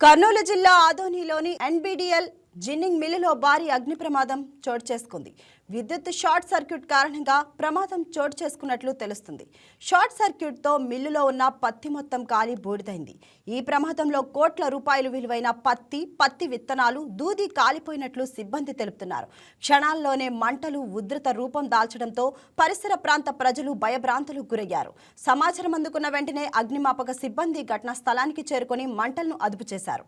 కర్నూలు జిల్లా ఆదోనిలోని ఎన్బిడిఎల్ జిన్నింగ్ మిల్లులో భారీ అగ్ని ప్రమాదం చోటు చేసుకుంది. విద్యుత్ షార్ట్ సర్క్యూట్ కారణంగా ప్రమాదం చోటు చేసుకున్నట్లు తెలుస్తుంది. షార్ట్ సర్క్యూట్తో మిల్లులో ఉన్న పత్తి మొత్తం కాలి బూడిదైంది. ఈ ప్రమాదంలో కోట్ల రూపాయలు విలువైన పత్తి పత్తి విత్తనాలు దూది కాలిపోయినట్లు సిబ్బంది తెలుపుతున్నారు. క్షణాల్లోనే మంటలు ఉధృత రూపం దాల్చడంతో పరిసర ప్రాంత ప్రజలు భయభ్రాంతులకు గురయ్యారు. సమాచారం అందుకున్న వెంటనే అగ్నిమాపక సిబ్బంది ఘటనా స్థలానికి చేరుకొని మంటలను అదుపు చేశారు.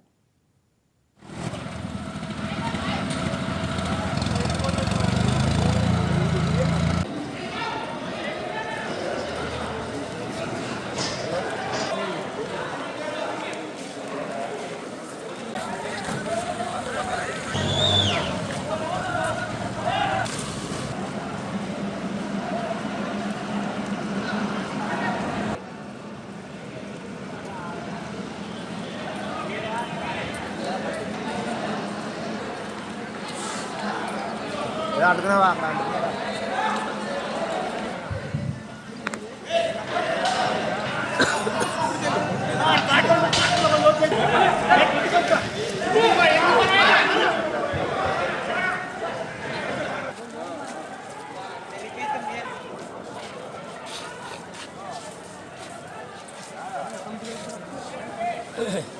അടുത്തിനെ വാങ്ങാം Hey.